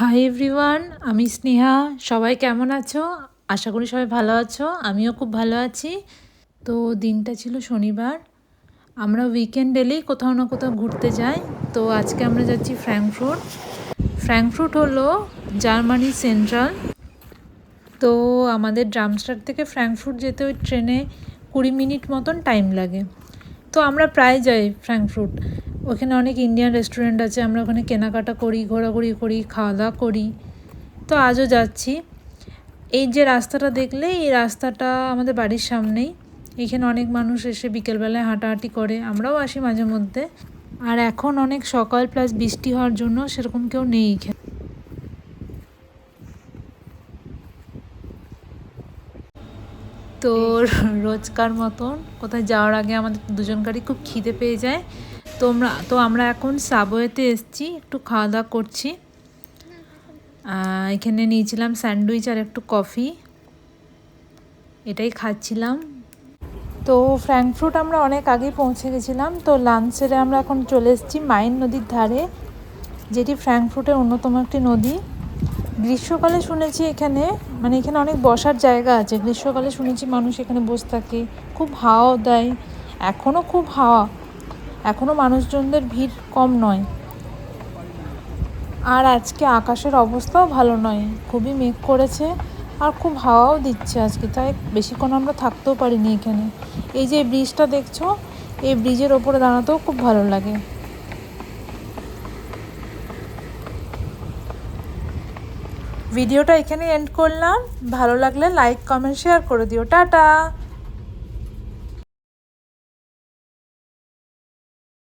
Hi everyone আমি স্নেহা। সবাই কেমন আছো? আশা করি সবাই ভালো আছো। আমিও খুব ভালো আছি। তো দিনটা ছিল শনিবার। আমরা উইকেন্ড এলেই কোথাও না কোথাও ঘুরতে যাই। তো আজকে আমরা যাচ্ছি ফ্র্যাঙ্কফ্রুট ফ্র্যাঙ্কফ্রুট হলো জার্মানি সেন্ট্রাল তো আমাদের ড্রামস্টার থেকে ফ্র্যাঙ্কফ্রুট যেতে ওই ট্রেনে কুড়ি মিনিট মতন টাইম লাগে। তো আমরা প্রায় যাই ফ্র্যাঙ্কফ্রুট ওখানে অনেক ইন্ডিয়ান রেস্টুরেন্ট আছে, আমরা ওখানে কেনাকাটা করি, ঘোরাঘুরি করি খাওয়া দাওয়া করি। তো আজও যাচ্ছি। এই যে রাস্তাটা দেখলে, এই রাস্তাটা আমাদের বাড়ির সামনেই। এখানে অনেক মানুষ এসে বিকেলবেলায় হাঁটাহাঁটি করে, আমরাও আসি মাঝে মধ্যে। আর এখন অনেক সকাল প্লাস বৃষ্টি হওয়ার জন্য সেরকম কেউ নেই এখানে। তো রোজকার মতন কোথায় যাওয়ার আগে আমাদের দুজনকারই খুব খিদে পেয়ে যায়। তো আমরা তো আমরা এখন সাবওয়েতে এসছি, একটু খাওয়া দাওয়া করছি এখানে নিয়েছিলাম স্যান্ডউইচ আর একটু কফি। এটাই খাচ্ছিলাম। তো ফ্র্যাঙ্কফ্রুট আমরা অনেক আগেই পৌঁছে গেছিলাম, তো লাঞ্চ সেরে আমরা এখন চলে এসেছি মাইন নদীর ধারে, যেটি ফ্র্যাঙ্কফ্রুটের অন্যতম একটি নদী। গ্রীষ্মকালে শুনেছি এখানে মানে এখানে অনেক বসার জায়গা আছে। গ্রীষ্মকালে শুনেছি মানুষ এখানে বসে থাকে, খুব হাওয়াও দেয় এখনও খুব হাওয়া। এখনও মানুষজনদের ভিড় কম নয়। আর আজকে আকাশের অবস্থাও ভালো নয়। খুবই মেঘ করেছে আর খুব হাওয়াও দিচ্ছে আজকে, তাই বেশিক্ষণ আমরা থাকতেও পারিনি এখানে। এই যে ব্রিজটা দেখছ, এই ব্রিজের ওপরে দাঁড়াতেও খুব ভালো লাগে। ভিডিওটা এখানে এন্ড করলাম। ভালো লাগলে লাইক কমেন্ট শেয়ার করে দিও। টাটা!